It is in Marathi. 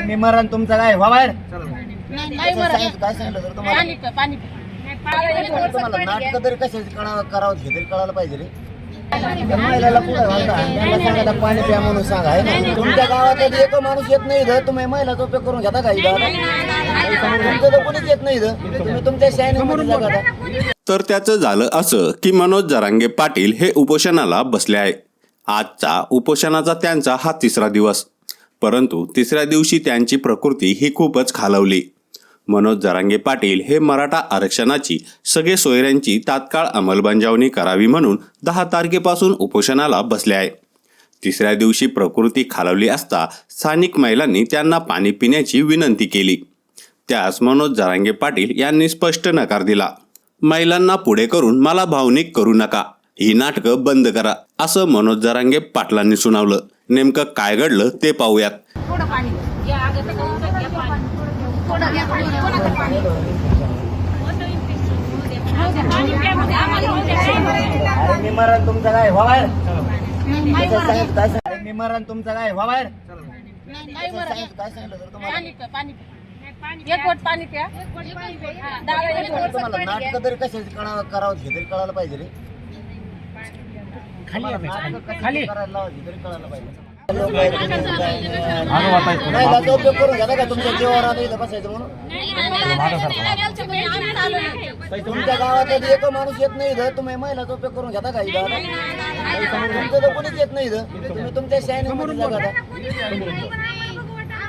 अरे मी मरण तुमचं काय व्हा बाहेर. नाही मरत सांगितलं- काय सांगितलं तर तुम्हाला? पाणी पे पाणी पे तुम्हाला नाटक तरी कशाची करावं हे तरी कळायला पाहिजे रे. त्या महिलाला पुढे घालता त्यांना सांगायला पाणी प्या म्हणून सांगा ना? तुमच्या गावात एक माणूस येत नाही इथं तुम्ही महिलाचा उपयोग करून घेता का इथं? तुमचं तर कोणीच येत नाही इथं. तुम्ही तुमच्या शायनिंग जगता तर त्याचं झालं असं की मनोज जरांगे पाटील हे उपोषणाला बसले आहे. आजचा उपोषणाचा त्यांचा हा तिसरा दिवस. परंतु तिसऱ्या दिवशी त्यांची प्रकृती ही खूपच खालवली. मनोज जरांगे पाटील हे मराठा आरक्षणाची सगळे सोयऱ्यांची तात्काळ अंमलबजावणी करावी म्हणून दहा तारखेपासून उपोषणाला बसले आहे. तिसऱ्या दिवशी प्रकृती खालवली असता स्थानिक महिलांनी त्यांना पाणी पिण्याची विनंती केली. त्यास मनोज जरांगे पाटील यांनी स्पष्ट नकार दिला. महिलांना पुढे करून मला भावनिक करू नका. ही नाटकं बंद करा. असं मनोज जरांगे पाटलांनी सुनावलं. नेमकं काय घडलं ते पाहूयात. तुमचं काय? व्हा बाहेर नाही काय मरत सांगितलं काय सांगितलं? अरे मी मरण तुमचं काय? काय सांगितलं तर तुम्हाला एक पाणी प्या. दादा एक बोट तुम्हाला नाटक तरी कशाची कळावं करावं हे तरी कळायला पाहिजे रे. खाली खाली उपयोग करून घ्या का तुमच्या जीवावर आता इथं बसायचं म्हणून. तुमच्या गावात एक माणूस येत नाही इथं तुम्ही महिलाचा उपयोग करून घेता का इथं? तुमचं तर कोणीच येत नाही इथं. तुम्ही तुमच्या जगता